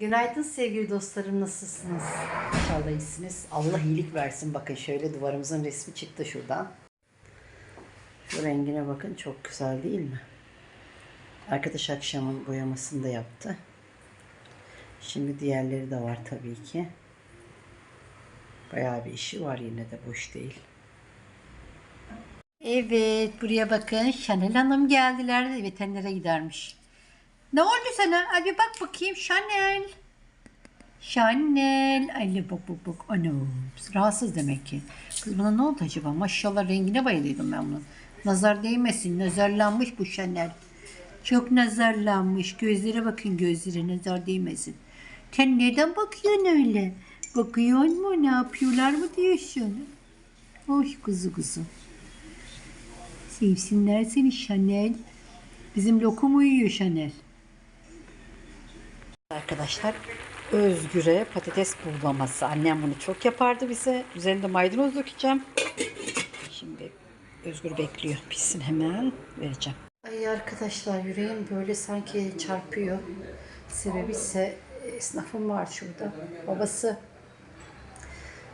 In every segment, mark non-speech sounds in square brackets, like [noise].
Günaydın sevgili dostlarım nasılsınız? İnşallah iyisiniz. Allah iyilik versin. Bakın şöyle duvarımızın resmi çıktı şuradan. Şu rengine bakın çok güzel değil mi? Arkadaş akşamın boyamasını da yaptı. Şimdi diğerleri de var tabii ki. Bayağı bir işi var yine de boş değil. Evet buraya bakın Şanel Hanım geldiler veterinere gidermiş. Ne oldu sana? Hadi bak bakayım Chanel. Chanel. Ay bak bak bak. Ana. Rahatsız demek ki. Kız buna ne oldu acaba? Maşallah rengine bayılıyordum ben bunun. Nazar değmesin. Nazarlanmış bu Chanel. Çok nazarlanmış. Gözlere bakın gözlere. Nazar değmesin. Sen neden bakıyorsun öyle? Bakıyor mu? Ne yapıyorlar mı diyorsun? Oy kuzu kuzu. Sevsinler seni Chanel. Bizim lokum uyuyor Chanel. Arkadaşlar Özgür'e patates buğulaması. Annem bunu çok yapardı bize. Üzerinde maydanoz dökeceğim. Şimdi Özgür bekliyor. Pişsin hemen vereceğim. Ay arkadaşlar yüreğim böyle sanki çarpıyor. Sebebi ise esnafım var şurada. Babası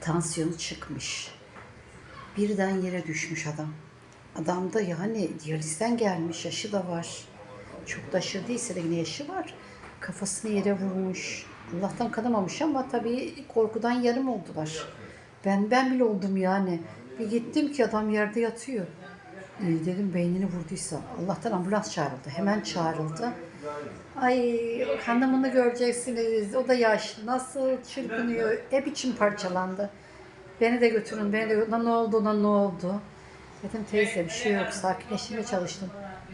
tansiyonu çıkmış. Birden yere düşmüş adam. Adam da yani diyalizden gelmiş, yaşı da var. Çok da aşırı değilse de yine yaşı var. Kafasını yere vurmuş. Allah'tan kanamamış ama tabii korkudan yarım oldular. Ben ben bile oldum yani. Bir gittim ki adam yerde yatıyor. Ee, dedim beynini vurduysa. Allah'tan ambulans çağrıldı. Hemen çağrıldı. Ay hanımını göreceksiniz. O da yaşlı. Nasıl çırpınıyor. Hep içim parçalandı. Beni de götürün. Beni de Ona ne oldu? Ona ne oldu? Dedim teyze bir şey yok. Sakinleştirmeye çalıştım.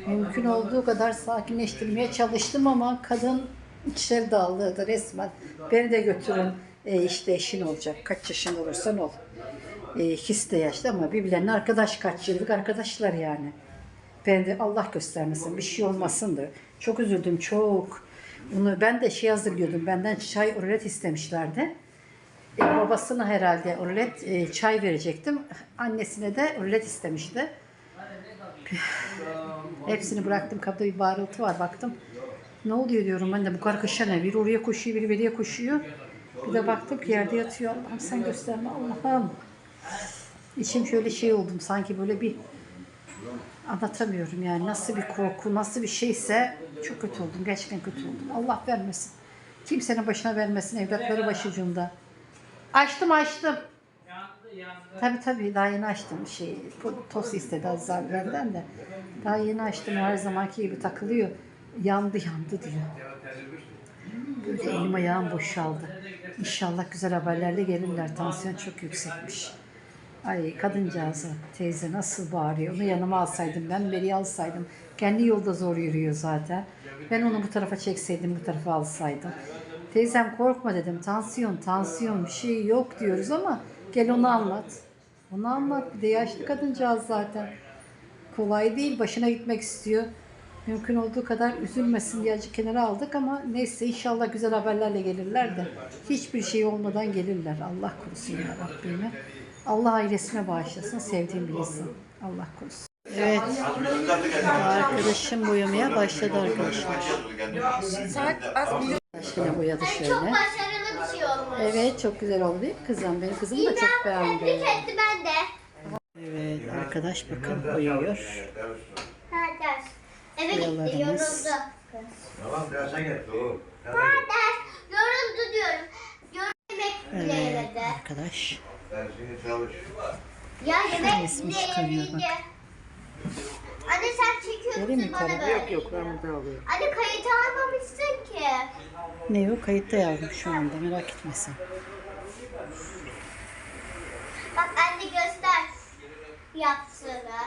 Mümkün olduğu kadar sakinleştirmeye çalıştım ama kadın içleri dağıldı resmen. Beni de götürün. E, işte eşin olacak. Kaç yaşında olursan ol. E, ikisi de yaşlı ama birbirlerine arkadaş kaç yıllık arkadaşlar yani. Ben de Allah göstermesin bir şey olmasın da. Çok üzüldüm çok. Bunu ben de şey hazırlıyordum. Benden çay orelet istemişlerdi. E, babasına herhalde orelet e, çay verecektim. Annesine de orelet istemişti. Hepsini bıraktım. Kapıda bir bağırıltı var. Baktım. Ne oluyor diyorum ben de bu kadar kışa ne? Biri oraya koşuyor, biri beriye koşuyor. Bir de baktım ki yerde yatıyor. Allah'ım sen gösterme Allah'ım. İçim şöyle şey oldum. Sanki böyle bir anlatamıyorum yani. Nasıl bir korku, nasıl bir şeyse çok kötü oldum. Gerçekten kötü oldum. Allah vermesin. Kimsenin başına vermesin. Evlatları başucunda. Açtım açtım. Tabii tabii daha yeni açtım şey tost istedi abi benden de. Daha yeni açtım her zamanki gibi takılıyor. Yandı yandı diyor. Böyle elim ayağım boşaldı. İnşallah güzel haberlerle gelirler. Tansiyon çok yüksekmiş. Ay kadıncağızı teyze nasıl bağırıyor. Onu yanıma alsaydım ben beri alsaydım. Kendi yolda zor yürüyor zaten. Ben onu bu tarafa çekseydim bu tarafa alsaydım. Teyzem korkma dedim. Tansiyon, tansiyon bir şey yok diyoruz ama gel onu anlat. Onu anlat. Bir de yaşlı kadıncağız zaten. Kolay değil. Başına gitmek istiyor. Mümkün olduğu kadar üzülmesin diye azıcık kenara aldık ama neyse inşallah güzel haberlerle gelirler de hiçbir şey olmadan gelirler. Allah korusun ya Rabbimi. Allah ailesine bağışlasın. Sevdiğim bir insan. Allah korusun. Evet. Arkadaşım boyamaya başladı arkadaşlar. Arkadaşlar boyadı şöyle. Çok başarılı bir şey olmuş. Evet çok güzel oldu değil mi kızım? Benim kızım da çok beğendi. Tebrik etti ben de. Evet arkadaş bakın boyuyor. Ders. Eve gitti yoruldu. Tamam derse git dur. Ha ders. Yoruldu diyorum. Yemek bile Evet yemedi. arkadaş. Dersini çalış. Ya yemek bile bak. Anne sen mi çekiyorsun bana böyle. Yok ben burada alıyorum. Anne kayıt almamışsın ki. Ne yok kayıtta yavrum şu anda merak etme sen. Bak anne göster yaptığını.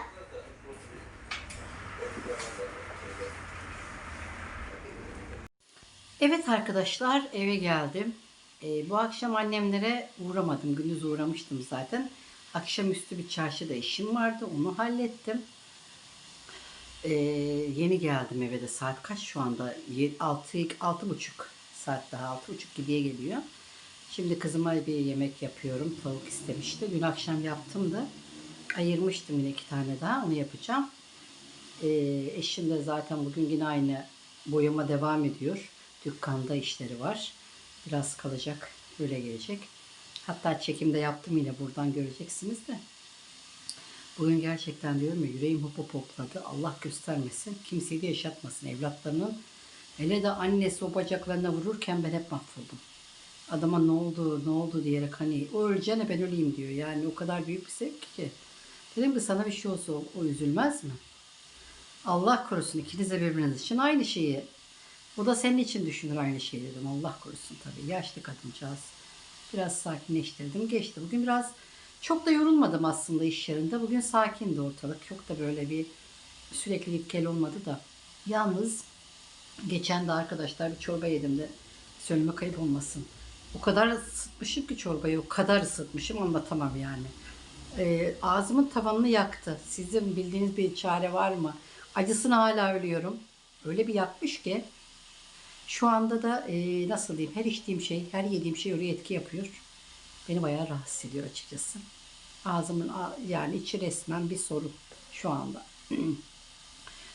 Evet arkadaşlar eve geldim. Ee, bu akşam annemlere uğramadım. Gündüz uğramıştım zaten. Akşamüstü bir çarşıda işim vardı. Onu hallettim. Ee, yeni geldim eve de. Saat kaç şu anda? 6, altı buçuk saat daha. Altı buçuk gibiye geliyor. Şimdi kızıma bir yemek yapıyorum. Tavuk istemişti. Dün akşam yaptım da. Ayırmıştım yine iki tane daha. Onu yapacağım. Ee, eşim de zaten bugün yine aynı boyama devam ediyor. Dükkanda işleri var. Biraz kalacak. Böyle gelecek. Hatta çekimde yaptım yine buradan göreceksiniz de. Bugün gerçekten diyorum ya yüreğim hop hop. Allah göstermesin. Kimseyi de yaşatmasın evlatlarının. Hele de annesi o bacaklarına vururken ben hep mahvoldum. Adama ne oldu ne oldu diyerek hani o öleceğine ben öleyim diyor. Yani o kadar büyük bir sevgi ki. Dedim ki sana bir şey olsa o üzülmez mi? Allah korusun ikiniz de birbiriniz için aynı şeyi. O da senin için düşünür aynı şeyi dedim. Allah korusun tabii. Yaşlı kadıncağız. Biraz sakinleştirdim. Geçti. Bugün biraz çok da yorulmadım aslında iş yerinde. Bugün sakindi ortalık. Çok da böyle bir sürekli git gel olmadı da. Yalnız geçen de arkadaşlar bir çorba yedim de söyleme kayıp olmasın. O kadar ısıtmışım ki çorbayı. O kadar ısıtmışım anlatamam yani. Ee, ağzımın tavanını yaktı. Sizin bildiğiniz bir çare var mı? Acısını hala ölüyorum. Öyle bir yakmış ki şu anda da e, nasıl diyeyim her içtiğim şey, her yediğim şey oraya etki yapıyor. Beni bayağı rahatsız ediyor açıkçası. Ağzımın yani içi resmen bir sorun şu anda. [clears throat]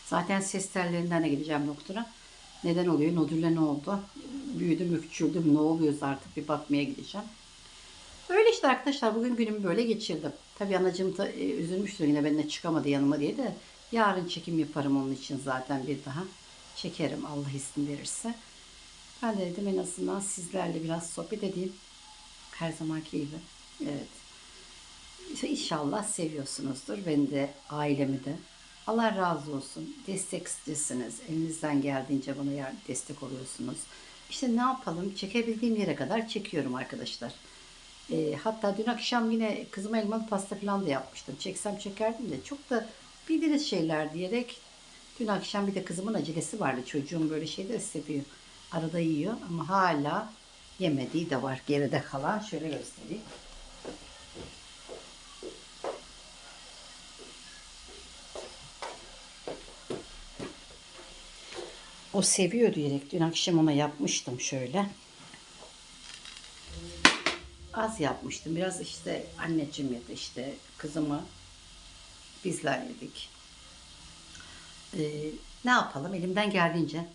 Zaten ses tellerinden de gideceğim doktora. Neden oluyor? Nodülle ne oldu? Büyüdüm, öpçüldüm. Ne oluyoruz artık bir bakmaya gideceğim. Öyle işte arkadaşlar bugün günümü böyle geçirdim. Tabii anacığım da e, üzülmüştür yine benimle çıkamadı yanıma diye de yarın çekim yaparım onun için zaten bir daha. Çekerim Allah izin verirse. Ben de dedim en azından sizlerle biraz sohbet edeyim. Her zamanki gibi. Evet. İnşallah seviyorsunuzdur. Beni de, ailemi de. Allah razı olsun. Destekçisiniz. Elinizden geldiğince bana destek oluyorsunuz. İşte ne yapalım? Çekebildiğim yere kadar çekiyorum arkadaşlar. Ee, hatta dün akşam yine kızıma elmalı pasta falan da yapmıştım. Çeksem çekerdim de çok da bildiğiniz şeyler diyerek dün akşam bir de kızımın acelesi vardı. Çocuğum böyle şeyleri seviyor. Arada yiyor ama hala yemediği de var. Geride kalan şöyle göstereyim. O seviyor diyerek dün akşam ona yapmıştım şöyle. Az yapmıştım. Biraz işte anneciğim yedi işte kızımı bizler yedik. Ee, ne yapalım elimden geldiğince.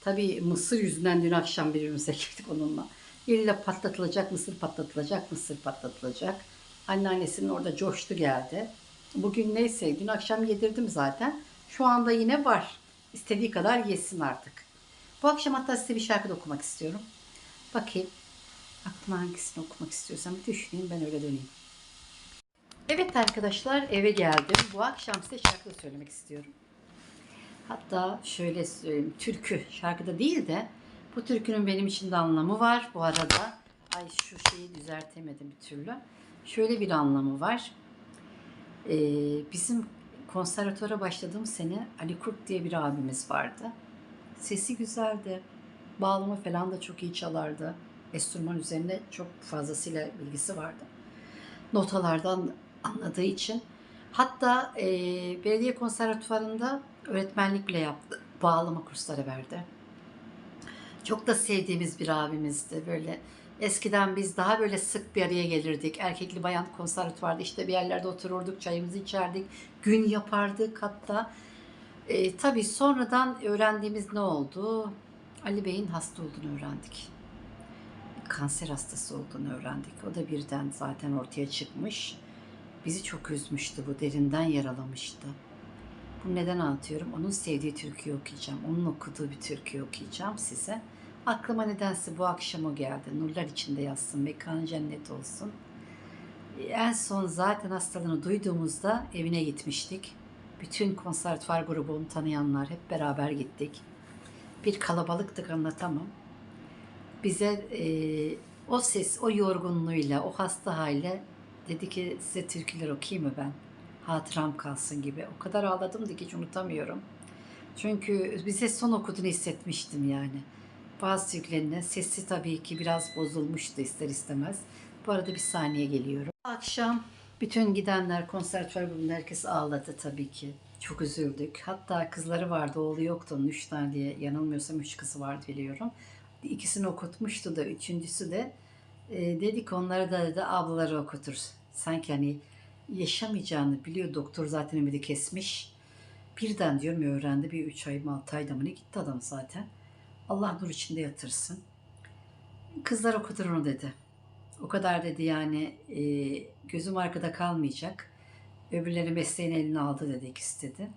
Tabii mısır yüzünden dün akşam birbirimize girdik onunla. İlle patlatılacak mısır patlatılacak mısır patlatılacak. Anneannesinin orada coştu geldi. Bugün neyse dün akşam yedirdim zaten. Şu anda yine var. İstediği kadar yesin artık. Bu akşam hatta size bir şarkı da okumak istiyorum. Bakayım. Aklıma hangisini okumak istiyorsam bir düşüneyim ben öyle döneyim. Evet arkadaşlar eve geldim. Bu akşam size şarkı söylemek istiyorum. Hatta şöyle söyleyeyim. Türkü şarkıda değil de bu türkünün benim için de anlamı var. Bu arada ay şu şeyi düzeltemedim bir türlü. Şöyle bir anlamı var. Ee, bizim konservatuvara başladığım sene Ali Kurt diye bir abimiz vardı. Sesi güzeldi. Bağlama falan da çok iyi çalardı. Enstrüman üzerine çok fazlasıyla bilgisi vardı. Notalardan anladığı için. Hatta e, belediye konservatuvarında öğretmenlik bile yaptı. Bağlama kursları verdi. Çok da sevdiğimiz bir abimizdi. Böyle eskiden biz daha böyle sık bir araya gelirdik. Erkekli bayan konservatuvarda işte bir yerlerde otururduk, çayımızı içerdik, gün yapardık hatta. E, tabii sonradan öğrendiğimiz ne oldu? Ali Bey'in hasta olduğunu öğrendik. Kanser hastası olduğunu öğrendik. O da birden zaten ortaya çıkmış. Bizi çok üzmüştü bu, derinden yaralamıştı. Bu neden anlatıyorum? Onun sevdiği türküyü okuyacağım. Onun okuduğu bir türküyü okuyacağım size. Aklıma nedense bu akşam o geldi. Nurlar içinde yatsın, mekanı cennet olsun. En son zaten hastalığını duyduğumuzda evine gitmiştik. Bütün konservatuvar grubunu tanıyanlar hep beraber gittik. Bir kalabalıktık anlatamam. Bize e, o ses, o yorgunluğuyla, o hasta haliyle dedi ki size türküler okuyayım mı ben? Hatıram kalsın gibi. O kadar ağladım ki hiç unutamıyorum. Çünkü bize son okuduğunu hissetmiştim yani. Bazı türkülerinin sesi tabii ki biraz bozulmuştu ister istemez. Bu arada bir saniye geliyorum. Akşam bütün gidenler, konservatuvar grubunda herkes ağladı tabii ki. Çok üzüldük. Hatta kızları vardı, oğlu yoktu onun üç tane diye. Yanılmıyorsam üç kızı vardı biliyorum. İkisini okutmuştu da üçüncüsü de e, dedik onlara da dedi, ablaları okutur. Sanki hani yaşamayacağını biliyor. Doktor zaten ümidi kesmiş. Birden diyorum öğrendi bir üç ay mı altı ayda mı ne gitti adam zaten. Allah nur içinde yatırsın. kızlar okutur onu dedi. O kadar dedi yani e, gözüm arkada kalmayacak. Öbürleri mesleğin eline aldı dedi ikisi dedi.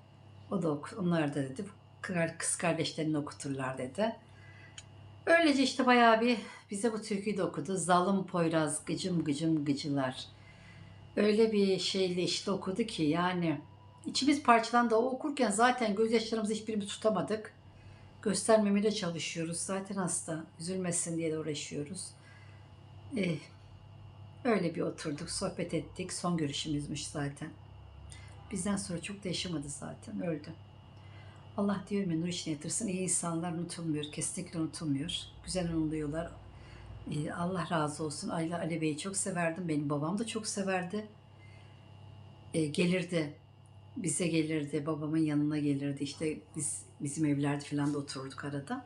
O da onlar da dedi kız- kardeşlerini okuturlar dedi. Öylece işte bayağı bir bize bu türküyü de okudu. Zalim Poyraz gıcım gıcım gıcılar. Öyle bir şeyle işte okudu ki yani içimiz parçalandı. O okurken zaten gözyaşlarımızı hiçbirimiz tutamadık. Göstermemeye de çalışıyoruz. Zaten hasta. Üzülmesin diye de uğraşıyoruz. Eh, öyle bir oturduk, sohbet ettik. Son görüşümüzmüş zaten. Bizden sonra çok da yaşamadı zaten. Öldü. Allah diyorum ya nur içine yatırsın. İyi insanlar unutulmuyor. Kesinlikle unutulmuyor. Güzel anılıyorlar. Ee, Allah razı olsun. Ayla Ali Bey'i çok severdim. Benim babam da çok severdi. Ee, gelirdi. Bize gelirdi. Babamın yanına gelirdi. İşte biz bizim evlerde falan da otururduk arada.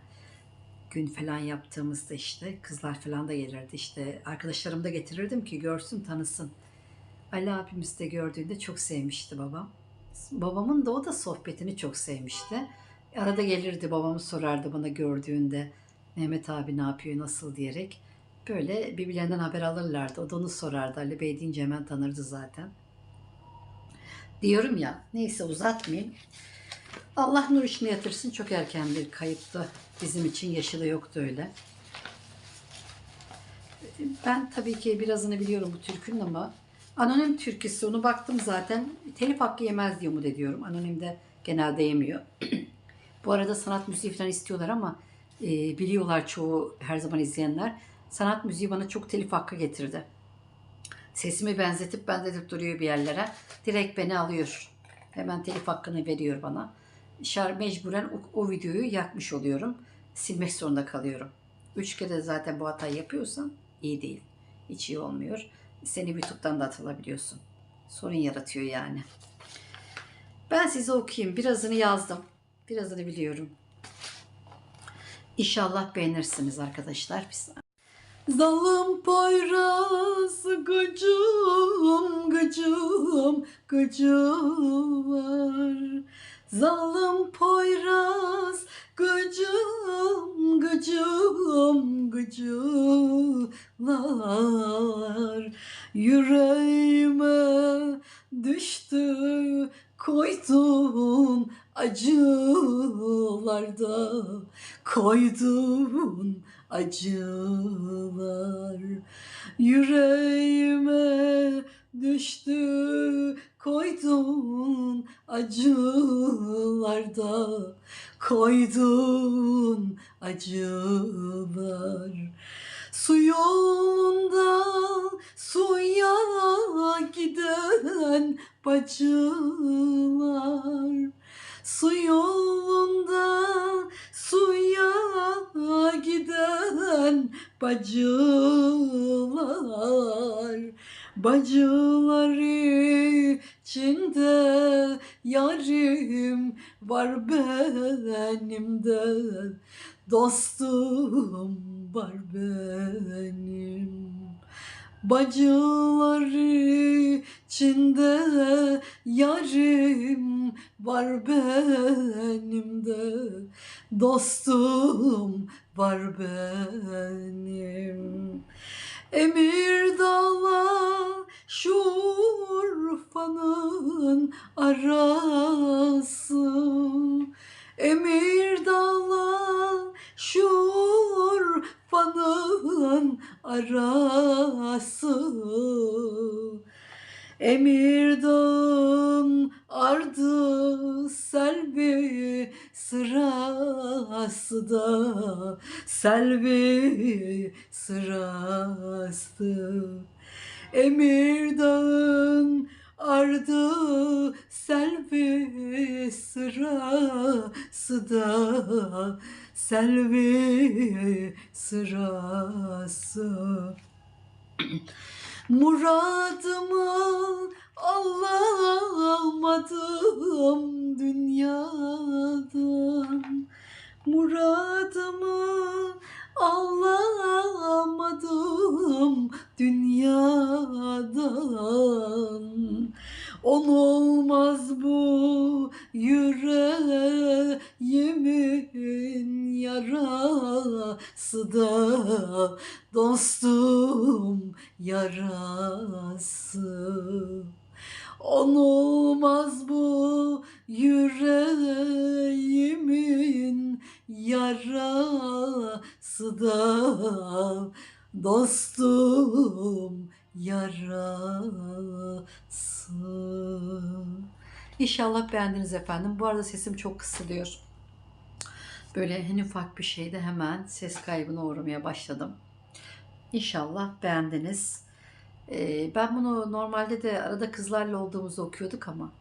Gün falan yaptığımızda işte kızlar falan da gelirdi. İşte arkadaşlarımı da getirirdim ki görsün tanısın. Ali abimiz de gördüğünde çok sevmişti babam. Babamın da o da sohbetini çok sevmişti. Arada gelirdi babamı sorardı bana gördüğünde Mehmet abi ne yapıyor nasıl diyerek. Böyle birbirlerinden haber alırlardı. O da onu sorardı. Ali Bey deyince hemen tanırdı zaten. Diyorum ya neyse uzatmayayım. Allah nur içine yatırsın. Çok erken bir kayıptı. Bizim için yaşı da yoktu öyle. Ben tabii ki birazını biliyorum bu türkünün ama anonim türküsü onu baktım zaten telif hakkı yemez diye umut ediyorum. Anonimde genelde yemiyor. [clears throat] bu arada sanat müziği falan istiyorlar ama e, biliyorlar çoğu her zaman izleyenler. Sanat müziği bana çok telif hakkı getirdi. Sesimi benzetip benzetip duruyor bir yerlere. Direkt beni alıyor. Hemen telif hakkını veriyor bana. Şar mecburen o, o videoyu yakmış oluyorum. Silmek zorunda kalıyorum. Üç kere zaten bu hatayı yapıyorsan iyi değil. Hiç iyi olmuyor. Seni YouTube'dan da atılabiliyorsun. Sorun yaratıyor yani. Ben size okuyayım. Birazını yazdım. Birazını biliyorum. İnşallah beğenirsiniz arkadaşlar. Biz Zalim Poyraz gıcım gıcım gıcım var. Zalim Poyraz gıcım gıcım gıcılar. Yüreğime düştü koydun acılarda koydun acılar. Yüreğime düştü koydun acılarda koydun acılar. Su yolundan suya giden bacılar. Su yolundan suya giden bacılar. Bacılar içinde yarim var benim de Dostum var benim Bacılar içinde yarim var benim de Dostum var benim. Emir dağla şu Urfa'nın arası. Emir dağla şu Urfa'nın arası. Emir ardı selvi sırası da. Selvi sırası. Emir ardı selvi sırası da selvi sırası. Muradımı alamadım dünyadan. Muradımı alamadım dünyadan On olmaz bu yüreğimin yarası da dostum yarası. Onulmaz bu yüreğimin yarası da dostum yarası. İnşallah beğendiniz efendim. Bu arada sesim çok kısılıyor. Böyle en ufak bir şeyde hemen ses kaybına uğramaya başladım. İnşallah beğendiniz. Ee, ben bunu normalde de arada kızlarla olduğumuzda okuyorduk ama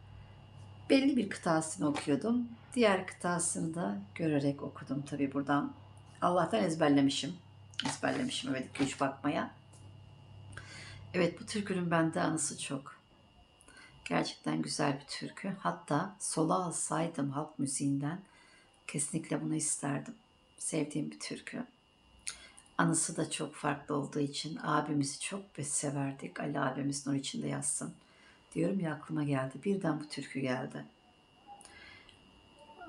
belli bir kıtasını okuyordum. Diğer kıtasını da görerek okudum tabii buradan. Allah'tan ezberlemişim. Ezberlemişim evet güç bakmaya. Evet bu türkünün bende anısı çok. Gerçekten güzel bir türkü. Hatta sola alsaydım halk müziğinden kesinlikle bunu isterdim. Sevdiğim bir türkü. Anısı da çok farklı olduğu için abimizi çok severdik. Ali abimiz nur içinde yazsın. Diyorum ya aklıma geldi. Birden bu türkü geldi.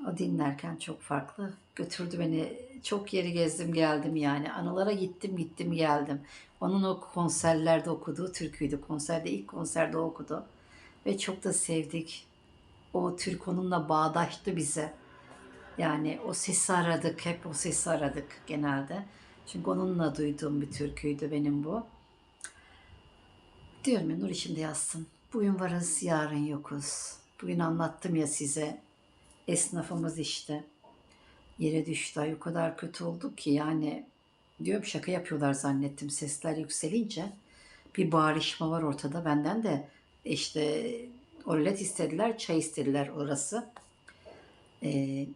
O dinlerken çok farklı. Götürdü beni. Çok yeri gezdim geldim yani. Anılara gittim gittim geldim. Onun o konserlerde okuduğu türküydü. Konserde ilk konserde okudu. Ve çok da sevdik. O Türk onunla bağdaştı bize. Yani o sesi aradık. Hep o sesi aradık genelde. Çünkü onunla duyduğum bir türküydü benim bu. Diyorum ya nur içinde yazsın. Bugün varız, yarın yokuz. Bugün anlattım ya size. Esnafımız işte. Yere düştü. Ay o kadar kötü oldu ki yani diyorum şaka yapıyorlar zannettim. Sesler yükselince bir bağırışma var ortada. Benden de işte orlet istediler, çay istediler orası. Ee,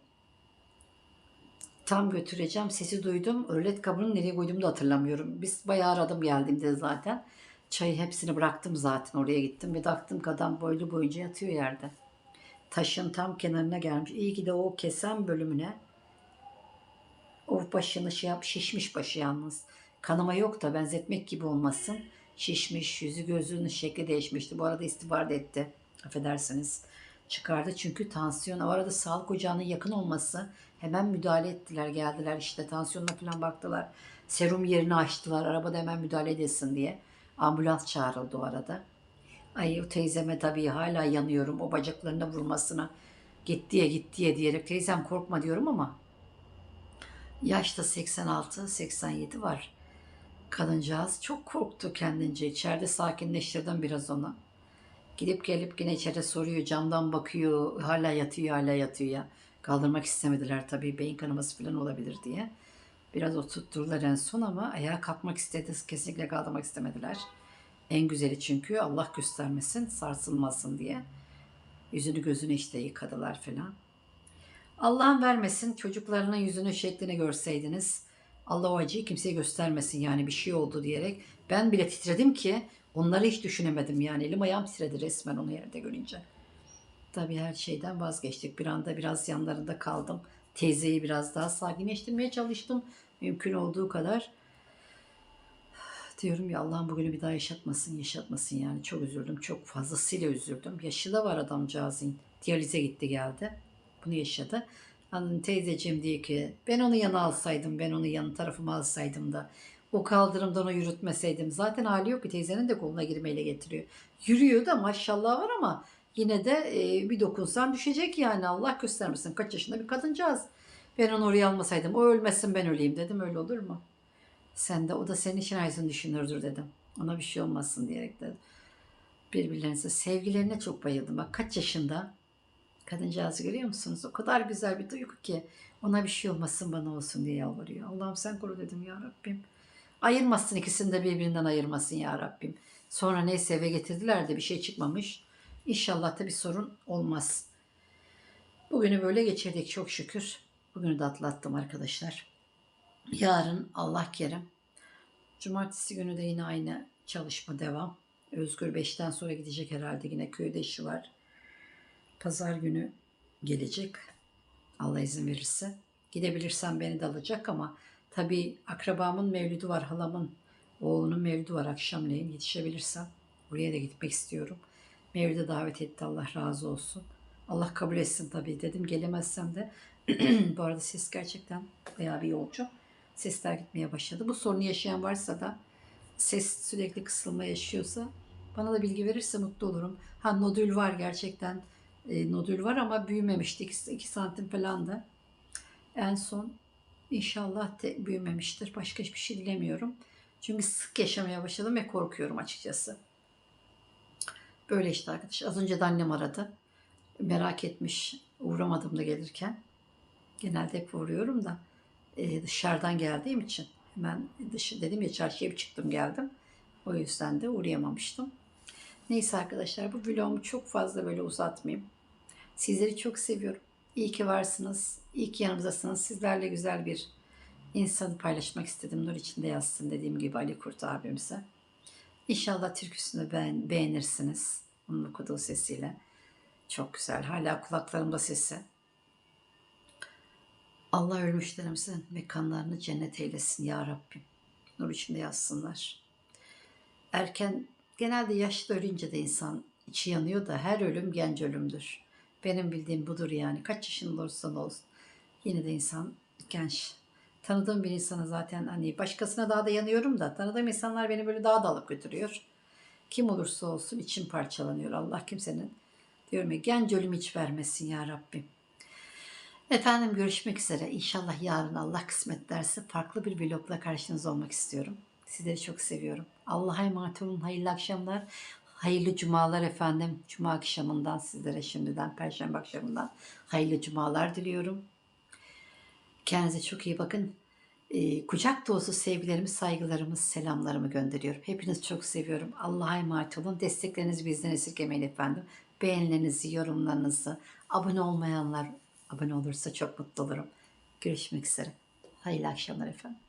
tam götüreceğim. Sesi duydum. Örlet kabını nereye koyduğumu da hatırlamıyorum. Biz bayağı aradım geldiğimde zaten. Çayı hepsini bıraktım zaten oraya gittim ve baktım ki adam boylu boyunca yatıyor yerde. Taşın tam kenarına gelmiş. İyi ki de o kesen bölümüne o başını şey yap şişmiş başı yalnız. Kanama yok da benzetmek gibi olmasın. Şişmiş, yüzü gözünün şekli değişmişti. Bu arada istibar da etti. Affedersiniz. Çıkardı çünkü tansiyon. O arada sağlık ocağının yakın olması hemen müdahale ettiler. Geldiler işte tansiyonuna falan baktılar. Serum yerini açtılar. Arabada hemen müdahale edilsin diye. Ambulans çağrıldı o arada. Ay o teyzeme tabii hala yanıyorum o bacaklarına vurmasına. Gitti ya gitti ya diyerek teyzem korkma diyorum ama yaşta 86-87 var. Kadıncağız çok korktu kendince. İçeride sakinleştirdim biraz onu. Gidip gelip yine içeri soruyor. Camdan bakıyor. Hala yatıyor hala yatıyor ya. Kaldırmak istemediler tabii. Beyin kanaması falan olabilir diye. Biraz oturtturdular en son ama ayağa kalkmak istedi. Kesinlikle kaldırmak istemediler. En güzeli çünkü Allah göstermesin, sarsılmasın diye. Yüzünü gözünü işte yıkadılar falan. Allah'ın vermesin çocuklarının yüzünü şeklini görseydiniz. Allah o acıyı kimseye göstermesin yani bir şey oldu diyerek. Ben bile titredim ki onları hiç düşünemedim yani. Elim ayağım titredi resmen onu yerde görünce. Tabii her şeyden vazgeçtik. Bir anda biraz yanlarında kaldım. Teyzeyi biraz daha sakinleştirmeye çalıştım. Mümkün olduğu kadar. Diyorum ya Allah'ım bugünü bir daha yaşatmasın, yaşatmasın yani. Çok üzüldüm, çok fazlasıyla üzüldüm. Yaşı da var adamcağızın. Diyalize gitti geldi. Bunu yaşadı. Hanım teyzeciğim diyor ki ben onu yana alsaydım, ben onu yanı tarafıma alsaydım da o kaldırımdan o yürütmeseydim. Zaten hali yok ki teyzenin de koluna girmeyle getiriyor. Yürüyor da maşallah var ama yine de e, bir dokunsan düşecek yani Allah göstermesin. Kaç yaşında bir kadıncağız. Ben onu oraya almasaydım o ölmesin ben öleyim dedim öyle olur mu? Sen de o da senin için aynısını düşünürdür dedim. Ona bir şey olmasın diyerek dedim. Birbirlerinize sevgilerine çok bayıldım. Bak kaç yaşında kadıncağızı görüyor musunuz? O kadar güzel bir duygu ki ona bir şey olmasın bana olsun diye yalvarıyor. Allah'ım sen koru dedim ya Rabbim. Ayırmasın ikisini de birbirinden ayırmasın ya Rabbim. Sonra neyse eve getirdiler de bir şey çıkmamış. İnşallah da bir sorun olmaz. Bugünü böyle geçirdik çok şükür. Bugünü de atlattım arkadaşlar. Yarın Allah kerim. Cumartesi günü de yine aynı çalışma devam. Özgür 5'ten sonra gidecek herhalde yine köyde işi var. Pazar günü gelecek. Allah izin verirse. Gidebilirsem beni de alacak ama tabii akrabamın mevlüdü var, halamın oğlunun mevlüdü var akşamleyin yetişebilirsem. Oraya da gitmek istiyorum. Mevlüde davet etti Allah razı olsun. Allah kabul etsin tabii dedim. Gelemezsem de [clears throat] bu arada ses gerçekten bayağı bir yolcu. Sesler gitmeye başladı. Bu sorunu yaşayan varsa da ses sürekli kısılma yaşıyorsa bana da bilgi verirse mutlu olurum. Ha nodül var gerçekten. E, nodül var ama büyümemişti. 2 santim falan da. En son inşallah de büyümemiştir. Başka hiçbir şey dilemiyorum. Çünkü sık yaşamaya başladım ve korkuyorum açıkçası. Böyle işte arkadaş. Az önce de annem aradı. Merak etmiş. Uğramadım da gelirken. Genelde hep uğruyorum da e, dışarıdan geldiğim için hemen dışı dedim ya çarşıya bir çıktım geldim. O yüzden de uğrayamamıştım. Neyse arkadaşlar bu vlogumu çok fazla böyle uzatmayayım. Sizleri çok seviyorum. İyi ki varsınız. İyi ki yanımızdasınız. Sizlerle güzel bir insanı paylaşmak istedim. Nur içinde yazsın dediğim gibi Ali Kurt abimize. İnşallah türküsünü beğen, beğenirsiniz. Onun okuduğu sesiyle. Çok güzel. Hala kulaklarımda sesi. Allah ölmüşlerimizin mekanlarını cennet eylesin ya Rabbim. Nur içinde yazsınlar. Erken, genelde yaşlı ölünce de insan içi yanıyor da her ölüm genç ölümdür. Benim bildiğim budur yani. Kaç yaşında olursan olsun. Yine de insan genç. Tanıdığım bir insana zaten hani başkasına daha da yanıyorum da tanıdığım insanlar beni böyle daha da alıp götürüyor. Kim olursa olsun içim parçalanıyor. Allah kimsenin diyorum ya genç ölüm hiç vermesin ya Rabbim. Efendim görüşmek üzere. İnşallah yarın Allah kısmet derse farklı bir vlogla karşınızda olmak istiyorum. Sizleri çok seviyorum. Allah'a emanet olun. Hayırlı akşamlar. Hayırlı cumalar efendim. Cuma akşamından sizlere şimdiden, perşembe akşamından hayırlı cumalar diliyorum. Kendinize çok iyi bakın. Ee, kucak dolusu sevgilerimi, saygılarımı, selamlarımı gönderiyorum. Hepinizi çok seviyorum. Allah'a emanet olun. Desteklerinizi bizden esirgemeyin efendim. Beğenilerinizi, yorumlarınızı, abone olmayanlar abone olursa çok mutlu olurum. Görüşmek üzere. Hayırlı akşamlar efendim.